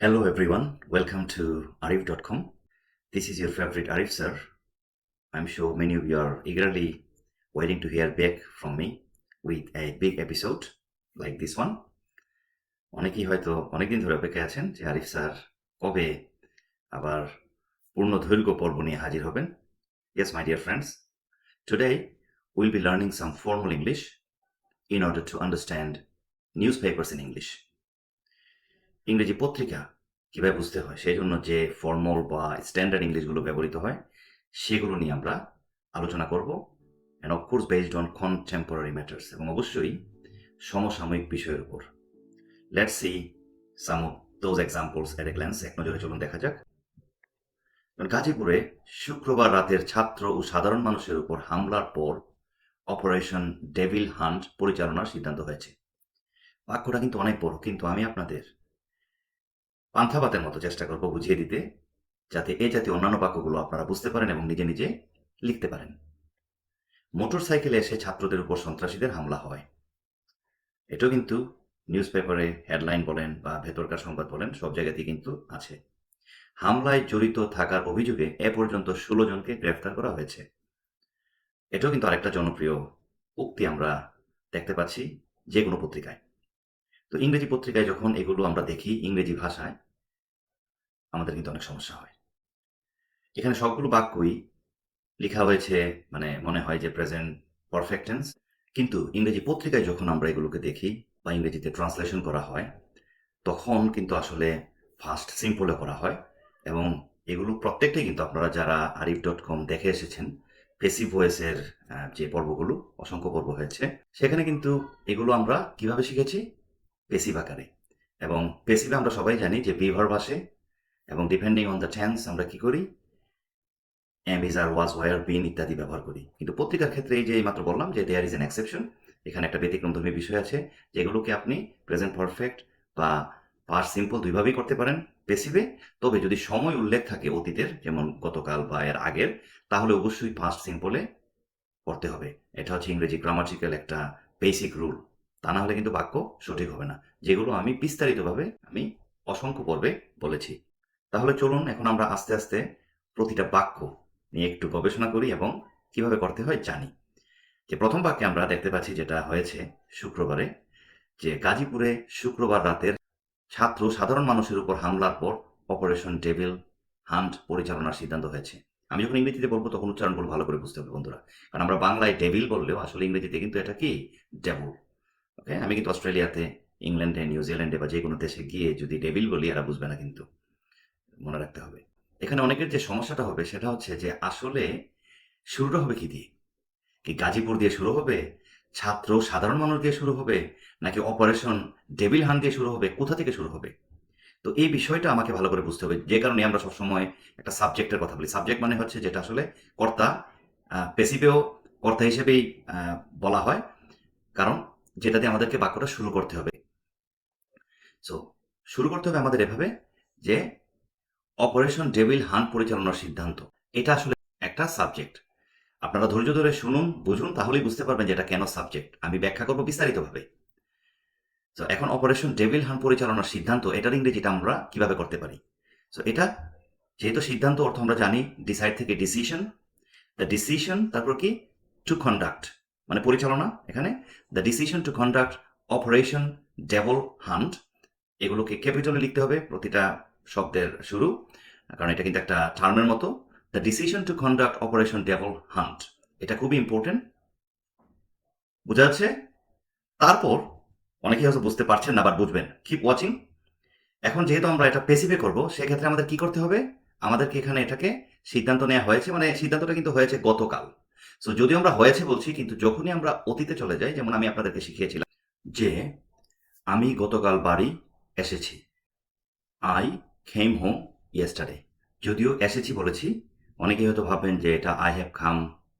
Hello everyone, welcome to arif.com. This is your favorite Arif sir. I'm sure many of you are eagerly waiting to hear back from me with a big episode like this one. অনেকেই হয়তো অনেকদিন ধরে অপেক্ষায় আছেন যে Arif sir কবে আবার পূর্ণ দৈর্ঘ্য পর্ব নিয়ে হাজির হবেন Yes, my dear friends, today we'll be learning some formal English in order to understand newspapers in English. ইংরেজি পত্রিকা কীভাবে বুঝতে হয়? সেই জন্য যে ফর্মাল বা স্ট্যান্ডার্ড ইংলিশগুলো ব্যবহৃত হয়, সেগুলো নিয়ে আমরা আলোচনা করব। And of course based on contemporary matters এবং অবশ্যই সমসাময়িক বিষয়ের উপর। Let's see some of those examples at a glance এক নজরে চলুন দেখা যাক। গাজীপুরে শুক্রবার রাতের ছাত্র ও সাধারণ মানুষের উপর হামলার পর অপারেশন ডেভিল হান্ট পরিচালনার সিদ্ধান্ত হয়েছে। বাক্যটা কিন্তু অনেক বড়, কিন্তু আমি আপনাদের পান্থাবাতের মতো চেষ্টা করব বুঝিয়ে দিতে, যাতে এ জাতীয় অন্যান্য বাক্যগুলো আপনারা বুঝতে পারেন এবং নিজে নিজে লিখতে পারেন। মোটর সাইকেলে এসে ছাত্রদের উপর সন্ত্রাসীদের হামলা হয়। এটাও কিন্তু নিউজ পেপারে হেডলাইন বলেন বা ভেতরকার সংবাদ বলেন, সব জায়গাতেই কিন্তু আছে। হামলায় জড়িত থাকার অভিযোগে এ পর্যন্ত ষোলো জনকে গ্রেফতার করা হয়েছে। এটাও কিন্তু আরেকটা জনপ্রিয় উক্তি আমরা দেখতে পাচ্ছি যে কোনো পত্রিকায়। তো ইংরেজি পত্রিকায় যখন এগুলো আমরা দেখি ইংরেজি ভাষায়, আমাদের কিন্তু অনেক সমস্যা হয়। এখানে সবগুলো বাক্যই লেখা হয়েছে মানে মনে হয় যে প্রেজেন্ট পারফেক্ট টেন্স কিন্তু ইংরেজি পত্রিকায় যখন আমরা এগুলোকে দেখি বা ইংরেজিতে ট্রান্সলেশন করা হয়, তখন কিন্তু আসলে ফার্স্ট সিম্পলে করা হয় এবং এগুলো প্রত্যেকটাই কিন্তু আপনারা যারা আরিফ ডট কম দেখে এসেছেন পেসিভ ভয়েসের যে পর্বগুলো, অসংখ্য পর্ব হয়েছে, সেখানে কিন্তু এগুলো আমরা কীভাবে শিখেছি? পেসিভ আকারে। এবং পেসিভে আমরা সবাই জানি যে বিভার ভাষে এবং ডিপেন্ডিং অন দ্য টেন্স আমরা কি করি? Am is are was were been ইত্যাদি ব্যবহার করি। কিন্তু পত্রিকার ক্ষেত্রে এই যে মাত্র বললাম যে দেয়ার ইজ এন এক্সেপশন এখানে একটা ব্যতিক্রমধর্মী বিষয় আছে যেগুলোকে আপনি প্রেজেন্ট পারফেক্ট বা পার সিম্পল দুইভাবেই করতে পারেন পেসিভে তবে যদি সময় উল্লেখ থাকে অতীতের, যেমন গতকাল বা এর আগের, তাহলে অবশ্যই পাস্ট সিম্পলে করতে হবে। এটা হচ্ছে ইংরেজি গ্রামাটিক্যাল একটা বেসিক রুল তা না হলে কিন্তু বাক্য সঠিক হবে না। যেগুলো আমি বিস্তারিতভাবে আমি অসংখ্য পর্বে বলেছি। তাহলে চলুন এখন আমরা আস্তে আস্তে প্রতিটা বাক্য নিয়ে একটু গবেষণা করি এবং কীভাবে করতে হয় জানি। যে প্রথম বাক্যে আমরা দেখতে পাচ্ছি যেটা হয়েছে শুক্রবারে, যে গাজীপুরে শুক্রবার রাতের ছাত্র সাধারণ মানুষের উপর হামলার পর অপারেশন টেবিল হান্ট পরিচালনার সিদ্ধান্ত হয়েছে। আমি যখন ইংরেজিতে বলব তখন উচ্চারণ বল ভালো করে বুঝতে হবে বন্ধুরা। কারণ আমরা বাংলায় ডেভিল বললেও আসলে ইংরেজিতে কিন্তু এটা কি? ডেভল ওকে আমি কিন্তু অস্ট্রেলিয়াতে, ইংল্যান্ডে, নিউজিল্যান্ডে বা যে কোনো দেশে গিয়ে যদি ডেভিল বলি, এরা বুঝবে না কিন্তু। মনে রাখতে হবে। এখানে অনেকের যে সমস্যাটা হবে, সেটা হচ্ছে যে আসলে শুরুটা হবে কি দিয়ে? কি গাজীপুর দিয়ে শুরু হবে? ছাত্র, সাধারণ মানুষ দিয়ে শুরু হবে? নাকি অপারেশন ডেভিল হান দিয়ে শুরু হবে? কোথা থেকে শুরু হবে? তো এই বিষয়টা আমাকে ভালো করে বুঝতে হবে। যে কারণে আমরা সবসময় একটা সাবজেক্টের কথা বলি। সাবজেক্ট মানে হচ্ছে যেটা আসলে কর্তা পেসিভেও কর্তা হিসেবেই বলা হয়। কারণ যেটাতে আমাদেরকে বাক্যটা শুরু করতে হবে। সো শুরু করতে হবে আমাদের এভাবে যে অপারেশন ডেভিল হান পরিচালনার সিদ্ধান্ত। এটা আসলে একটা সাবজেক্ট আপনারা ধৈর্য ধরে শুনুন, বুঝুন, তাহলেই বুঝতে পারবেন যে এটা কেন সাবজেক্ট আমি ব্যাখ্যা করব বিস্তারিতভাবে। তো এখন অপারেশন ডেভিল হান পরিচালনার সিদ্ধান্ত, এটার ইংরেজিটা আমরা কীভাবে করতে পারি? সো এটা যেহেতু সিদ্ধান্ত, অর্থ আমরা জানি ডিসাইড থেকে ডিসিশন দ্য ডিসিশন তারপর কি? টু কন্ডাক্ট মানে পরিচালনা এখানে the decision to conduct operation Devil Hunt এগুলোকে ক্যাপিটালে লিখতে হবে, প্রতিটা শব্দের শুরু, কারণ এটা কিন্তু একটা টার্মের মতো the decision to conduct operation Devil Hunt এটা খুবই ইম্পর্টেন্ট বোঝা যাচ্ছে? তারপর, অনেকেই হয়তো বুঝতে পারছেন না বাট বুঝবেন কিপ ওয়াচিং এখন যেহেতু আমরা এটা পেসিফে করব, সেক্ষেত্রে আমাদের কি করতে হবে? আমাদেরকে এখানে এটাকে সিদ্ধান্ত নেওয়া হয়েছে মানে সিদ্ধান্তটা কিন্তু হয়েছে গতকাল। সো যদিও আমরা হয়েছে বলছি, কিন্তু যখনই আমরা অতীতে চলে যাই, যেমন আমি আপনাদেরকে শিখিয়েছিলাম যে আমি গতকাল বাড়ি এসেছি। আই খেম হোম ইয়েস্টারডে যদিও এসেছি বলেছি, অনেকেই হয়তো ভাববেন যে এটা I have come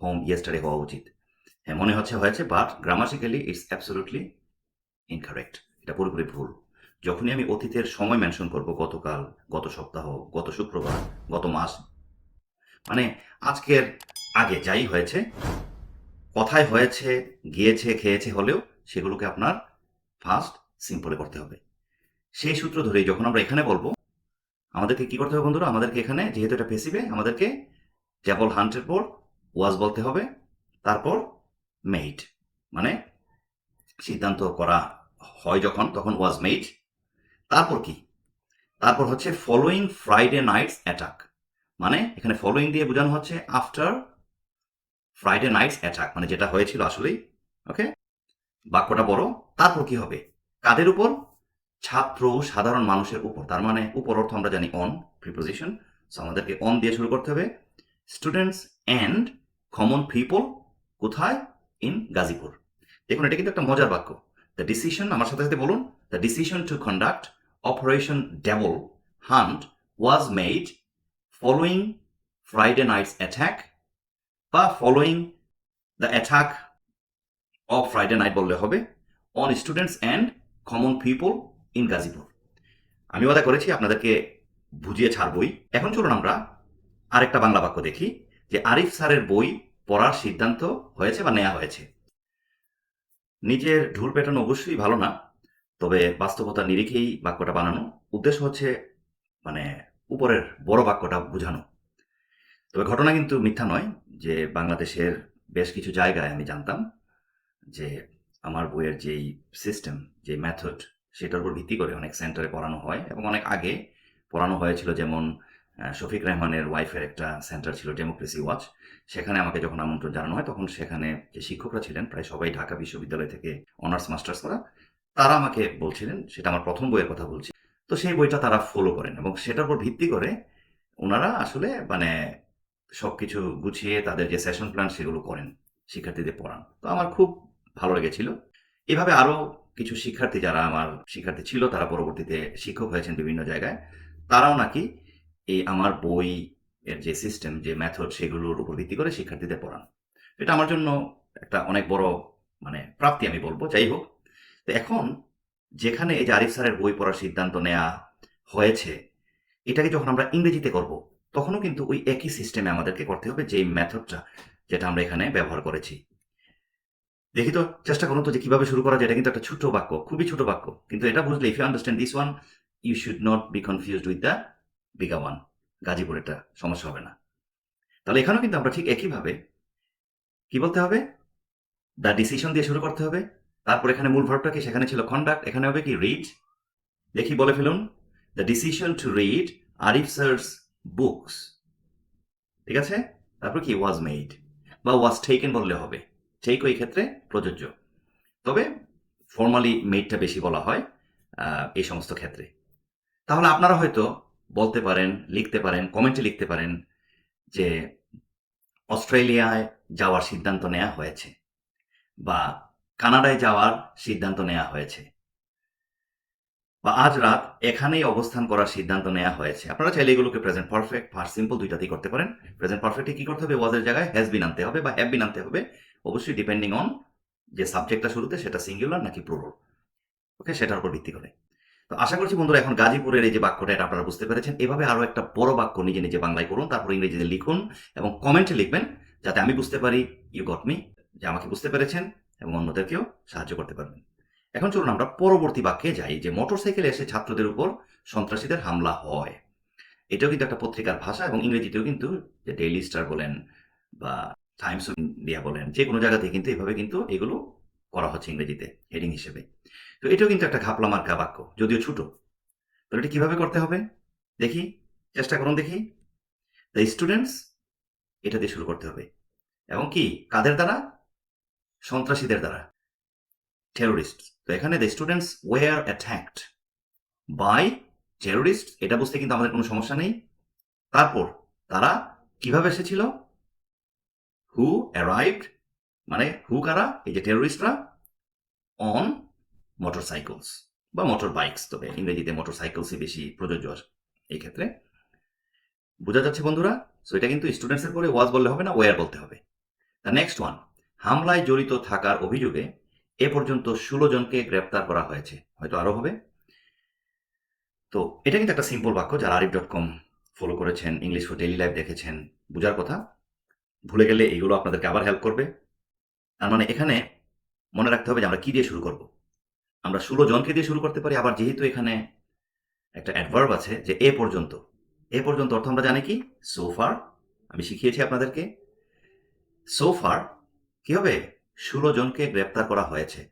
home yesterday হওয়া উচিত। হ্যাঁ মনে হচ্ছে হয়েছে but grammatically it's absolutely incorrect এটা পুরোপুরি ভুল। যখনই আমি অতীতের সময় মেনশন করব, গতকাল, গত সপ্তাহ, গত শুক্রবার, গত মাস মানে আজকের আগে যাই হয়েছে, কথায় হয়েছে, গিয়েছে, খেয়েছে হলেও সেগুলোকে আপনার ফার্স্ট সিম্পলে করতে হবে। সেই সূত্র ধরেই যখন আমরা এখানে বলব, আমাদেরকে কি করতে হবে বন্ধুরা? আমাদেরকে এখানে যেহেতু এটা পেসিভে আমাদেরকে চ্যাপল হান্টের পর ওয়াজ বলতে হবে, তারপর মেইড মানে সিদ্ধান্ত করা হয় যখন, তখন ওয়াজ মেইড তারপর কি? তারপর হচ্ছে ফলোয়িং ফ্রাইডে নাইটস অ্যাটাক মানে এখানে ফলোয়িং দিয়ে বোঝানো হচ্ছে আফটার ফ্রাইডে নাইটস অ্যাটাক মানে যেটা হয়েছিল আসলেই ওকে বাক্যটা বড়, তারপর কি হবে? কাদের উপর? ছাত্র সাধারণ মানুষের উপর, তার মানে উপর অর্থ আমরা জানি অন প্রিপোজিশন সো আমাদেরকে অন দিয়ে শুরু করতে হবে। স্টুডেন্টস অ্যান্ড কমন পিপল কোথায়? ইন গাজীপুর। দেখুন, এটা কিন্তু একটা মজার বাক্য। দ্য ডিসিশন আমার সাথে সাথে বলুন the decision to conduct operation Devil Hunt was made following Friday night's attack বা following the attack of Friday night বললে হবে on students and common people in Gazipur আমি ওদা করেছি আপনাদেরকে বুঝিয়ে ছাড়বই। এখন চলুন আমরা আরেকটা বাংলা বাক্য দেখি যে আরিফ স্যারের বই পড়ার সিদ্ধান্ত হয়েছে বা নেওয়া হয়েছে। নিজের ঢুল পেটানো অবশ্যই ভালো না, তবে বাস্তবতা নিরিখেই বাক্যটা বানানো। উদ্দেশ্য হচ্ছে মানে উপরের বড় বাক্যটা বোঝানো। তবে ঘটনা কিন্তু মিথ্যা নয় যে বাংলাদেশের বেশ কিছু জায়গায় আমি জানতাম যে আমার বইয়ের যেই সিস্টেম যে মেথড সেটার উপর ভিত্তি করে অনেক সেন্টারে পড়ানো হয় এবং অনেক আগে পড়ানো হয়েছিল যেমন শফিক রহমানের ওয়াইফের একটা সেন্টার ছিল ডেমোক্রেসি ওয়াচ সেখানে আমাকে যখন আমন্ত্রণ জানানো হয়, তখন সেখানে যে শিক্ষকরা ছিলেন, প্রায় সবাই ঢাকা বিশ্ববিদ্যালয় থেকে অনার্স মাস্টার্স করা, তারা আমাকে বলছিলেন, সেটা আমার প্রথম বইয়ের কথা বলছি। তো সেই বইটা তারা ফলো করেন এবং সেটার উপর ভিত্তি করে ওনারা আসলে মানে সবকিছু গুছিয়ে তাদের যে সেশন প্ল্যান সেগুলো করেন, শিক্ষার্থীদের পড়ান। তো আমার খুব ভালো লেগেছিল। এভাবে আরও কিছু শিক্ষার্থী যারা আমার শিক্ষার্থী ছিল, তারা পরবর্তীতে শিক্ষক হয়েছেন বিভিন্ন জায়গায়, তারাও নাকি এই আমার বই এর যে সিস্টেম যে মেথড সেগুলোর উপর ভিত্তি করে শিক্ষার্থীদের পড়ান। এটা আমার জন্য একটা অনেক বড় মানে প্রাপ্তি আমি বলব, যাই হোক। তো এখন যেখানে এই যে আরিফ স্যারের বই পড়ার সিদ্ধান্ত নেওয়া হয়েছে, এটাকে যখন আমরা ইংরেজিতে করব তখনও কিন্তু ওই একই সিস্টেমে আমাদেরকে করতে হবে যে মেথডটা যেটা আমরা এখানে ব্যবহার করেছি। দেখি তো চেষ্টা করুন তো যে কীভাবে শুরু করা যায়। এটা কিন্তু একটা ছোট বাক্য, খুবই ছোট বাক্য। কিন্তু এটা বুঝলে if you understand this one you should not be confused with the bigger one Gazipur এটা সমস্যা হবে না। তাহলে এখানেও কিন্তু আমরা ঠিক একইভাবে কি বলতে হবে? দ্য ডিসিশন দিয়ে শুরু করতে হবে। তারপর এখানে মূল ভার্বটা কি? সেখানে ছিল কন্ডাক্ট এখানে হবে কি? রিড দেখি বলে ফেলুন। The decision to read Arif sir's books ঠিক আছে? তারপর কি? ওয়াজ মেড বা ওয়াজ টেকেন বললে হবে। টেক ওই ক্ষেত্রে প্রযোজ্য। তবে ফর্মালি মেডটা বেশি বলা হয় এই সমস্ত ক্ষেত্রে। তাহলে আপনারা হয়তো বলতে পারেন, লিখতে পারেন কমেন্টে লিখতে পারেন যে অস্ট্রেলিয়ায় যাওয়ার সিদ্ধান্ত নেওয়া হয়েছে বা কানাডায় যাওয়ার সিদ্ধান্ত নেওয়া হয়েছে। বা আজ রাত এখানেই অবস্থান করার সিদ্ধান্ত নেওয়া হয়েছে। আপনারা চাইলে এগুলোকে প্রেজেন্ট পারফেক্ট ফার্স্ট সিম্পল দুইটাতেই করতে পারেন। প্রেজেন্ট পারফেক্টে কি করতে হবে? ওয়াজের জায়গায় হ্যাজ বিন আনতে হবে বা হ্যাভ বিন আনতে হবে। অবশ্যই ডিপেন্ডিং অন যে সাবজেক্টটা শুরুতে সেটা সিঙ্গুলার নাকি প্লুরাল ওকে সেটার উপর ভিত্তি করে। তো আশা করছি বন্ধুরা এখন গাজীপুরের এই যে বাক্যটা, এটা আপনারা বুঝতে পেরেছেন। এভাবে আরও একটা বড় বাক্য নিজে নিজে বাংলায় করুন, তারপর ইংরেজিতে লিখুন এবং কমেন্টে লিখবেন যাতে আমি বুঝতে পারি ইউ গট মি যে আমাকে বুঝতে পেরেছেন এবং অন্যদেরকেও সাহায্য করতে পারবেন। এখন চলুন আমরা পরবর্তী বাক্যে যাই, যে মোটরসাইকেলে এসে ছাত্রদের উপর সন্ত্রাসীদের হামলা হয়। এটাও কিন্তু একটা পত্রিকার ভাষা এবং ইংরেজিতেও কিন্তু ডেইলি স্টার বলেন বা টাইমস অফ ইন্ডিয়া বলেন, যে কোনো জায়গাতে কিন্তু এভাবে কিন্তু এগুলো করা হচ্ছে ইংরেজিতে হেডিং হিসেবে। তো এটাও কিন্তু একটা ঘাপলা মার্কা বাক্য, যদিও ছোট। তো এটা কীভাবে করতে হবে? দেখি, চেষ্টা করুন দেখি। দ্য স্টুডেন্টস এটা দিয়ে শুরু করতে হবে। এবং কি, কাদের দ্বারা? সন্ত্রাসীদের দ্বারা। টেরোরিস্ট এখানে the students were attacked by terrorist এটা বুঝতে কিন্তু আমাদের কোনো সমস্যা নেই। তারপর তারা কীভাবে এসেছিল? হু অ্যারাইভড মানে হু কারা? এই যে টেরোরিস্টরা অন মোটরসাইকেলস বা মোটর বাইকস তবে ইংরেজিতে মোটর সাইকেলসই বেশি প্রযোজ্য এই ক্ষেত্রে। বোঝা যাচ্ছে বন্ধুরা? সো এটা কিন্তু স্টুডেন্টসের পরে ওয়াজ বললে হবে না ওয়ার বলতে হবে। দ্য নেক্সট ওয়ান হামলায় জড়িত থাকার অভিযোগে এ পর্যন্ত ষোলো জনকে গ্রেপ্তার করা হয়েছে। হয়তো আরও হবে। তো এটা কিন্তু একটা সিম্পল বাক্য যারা আরিফ ডট কম ফলো করেছেন ইংলিশ ফর ডেইলি লাইফ দেখেছেন, বোঝার কথা, ভুলে গেলে এগুলো আপনাদেরকে আবার হেল্প করবে। তার মানে এখানে মনে রাখতে হবে যে আমরা কি দিয়ে শুরু করব। আমরা ষোলো জনকে দিয়ে শুরু করতে পারি, আবার যেহেতু এখানে একটা অ্যাডভার্ব আছে যে এ পর্যন্ত। এ পর্যন্ত অর্থ আমরা জানি কি? সোফার আমি শিখিয়েছি আপনাদেরকে। সোফার কি হবে? ষোলো জনকে গ্রেপ্তার করা হয়েছে।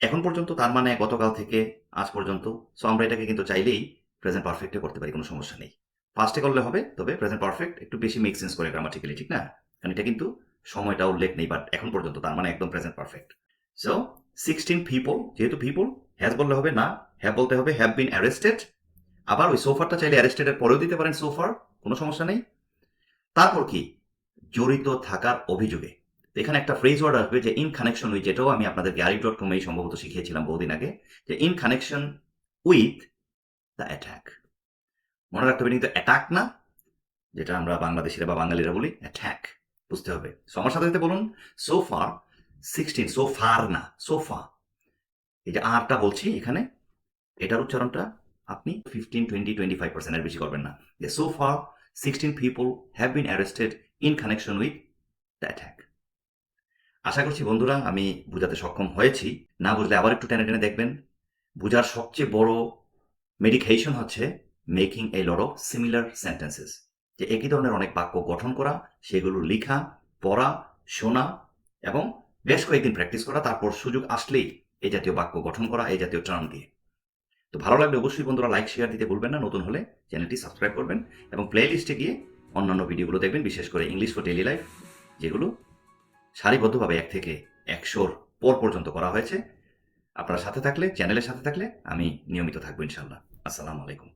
এখন পর্যন্ত তার মানে গতকাল থেকে আজ পর্যন্ত সো আমরা এটাকে কিন্তু চাইলেই প্রেজেন্ট পারফেক্টে করতে পারি, কোনো সমস্যা নেই। ফার্স্টে করলে হবে, তবে প্রেজেন্ট পারফেক্ট একটু বেশি মেক সেন্স করে গ্রামাটিক্যালি ঠিক না? কারণ এটা কিন্তু সময়টা উল্লেখ নেই বাট এখন পর্যন্ত তার মানে একদম present perfect so sixteen people যেহেতু পিপল হ্যাজ বললে হবে না হ্যাভ বলতে হবে হ্যাভ বিন অ্যারেস্টেড আবার ওই সোফারটা চাইলে অ্যারেস্টেডের পরেও দিতে পারেন সোফার কোনো সমস্যা নেই। তারপর কি? জড়িত থাকার অভিযোগে। এখানে একটা ফ্রেজ ওয়ার্ড আসবে যে ইন কানেকশন উইথ যেটাও আমি আপনাদের আরিফ ডট কমেই সম্ভবত শিখিয়েছিলাম বহুদিন আগে, যে in connection with the attack মনে রাখতে হবে কিন্তু অ্যাটাক না, যেটা আমরা বাংলাদেশিরা বা বাঙালিরা বলি অ্যাটাক বুঝতে হবে। সো আমার সাথে সাথে বলুন so far sixteen so far না সোফা এই যে আরটা বলছি এখানে, এটার উচ্চারণটা আপনি ফিফটিন টোয়েন্টি টোয়েন্টি ফাইভ পার্সেন্টের বেশি করবেন না। যে so far sixteen people have been arrested in connection with the attack আশা করছি বন্ধুরা আমি বোঝাতে সক্ষম হয়েছি। না বুঝলে আবার একটু টেনে টেনে দেখবেন। বোঝার সবচেয়ে বড় মেডিকেশন হচ্ছে making a of similar sentences যে একই ধরনের অনেক বাক্য গঠন করা, সেগুলো লেখা, পড়া, শোনা এবং বেশ কয়েকদিন প্র্যাকটিস করা, তারপর সুযোগ আসলেই এই জাতীয় বাক্য গঠন করা এই জাতীয় টার্ম দিয়ে। তো ভালো লাগলে অবশ্যই বন্ধুরা লাইক শেয়ার দিতে ভুলবেন না, নতুন হলে চ্যানেলটি সাবস্ক্রাইব করবেন এবং প্লে লিস্টে গিয়ে অন্যান্য ভিডিওগুলো দেখবেন, বিশেষ করে ইংলিশ ফর ডেলি লাইফ যেগুলো সারিবদ্ধভাবে এক থেকে একশোর পর পর্যন্ত করা হয়েছে। আপনার সাথে থাকলে, চ্যানেলের সাথে থাকলে আমি নিয়মিত থাকব ইনশাল্লাহ আসসালামু আলাইকুম।